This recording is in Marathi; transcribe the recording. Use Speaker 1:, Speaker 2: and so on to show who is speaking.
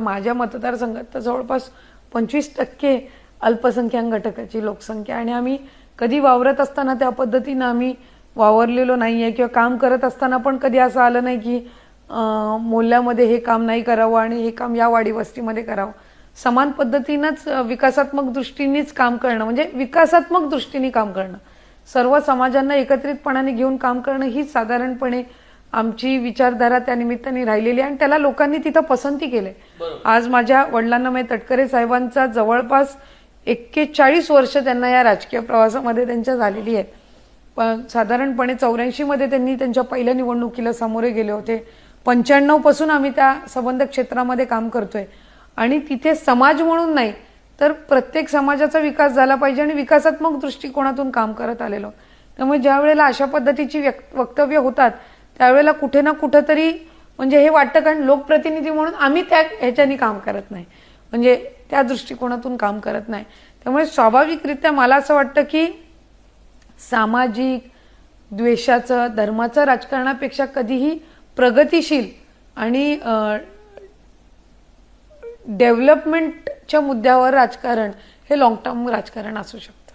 Speaker 1: माझ्या मतदारसंघात तर जवळपास पंचवीस टक्के अल्पसंख्याक घटकाची लोकसंख्या आणि आम्ही कधी वावरत असताना त्या पद्धतीनं आम्ही वावरलेलो नाहीये किंवा काम करत असताना पण कधी असं आलं नाही की मोल्यामध्ये हे काम नाही करावं आणि हे काम या वाडी वस्तीमध्ये करावं. समान पद्धतीनंच विकासात्मक दृष्टीनेच काम करणं म्हणजे विकासात्मक दृष्टीने काम करणं. सर्व समाजांना एकत्रितपणाने घेऊन काम करणं ही साधारणपणे आमची विचारधारा त्या निमित्ताने राहिलेली आहे आणि त्याला लोकांनी तिथं पसंती केली आज माझ्या वडिलांना म्हणजे तटकरे साहेबांचा जवळपास एक्केचाळीस वर्ष त्यांना या राजकीय प्रवासामध्ये त्यांच्या झालेली आहे पण साधारणपणे चौऱ्याऐंशी मध्ये त्यांनी त्यांच्या पहिल्या निवडणुकीला सामोरे गेले होते. पंच्याण्णवपासून आम्ही त्या संबंध क्षेत्रामध्ये काम करतोय. आणि तिथे समाज म्हणून नाही तर प्रत्येक समाजाचा विकास झाला पाहिजे आणि विकासात्मक दृष्टिकोनातून काम करत आलेलो. आहोत. त्यामुळे ज्या वेळेला अशा पद्धतीची वक्तव्य होतात त्यावेळेला कुठे ना कुठंतरी म्हणजे हे वाटतं कारण लोकप्रतिनिधी म्हणून आम्ही त्या ह्याच्यानी काम करत नाही. म्हणजे त्या दृष्टिकोनातून काम करत नाही. त्यामुळे स्वाभाविकरित्या मला असं वाटतं की सामाजिक द्वेषाचं धर्माचं राजकारणापेक्षा कधीही प्रगतिशील आणि डेव्हलपमेंटच्या मुद्द्यावर राजकारण हे लॉंग टर्म राजकारण असू शकतं.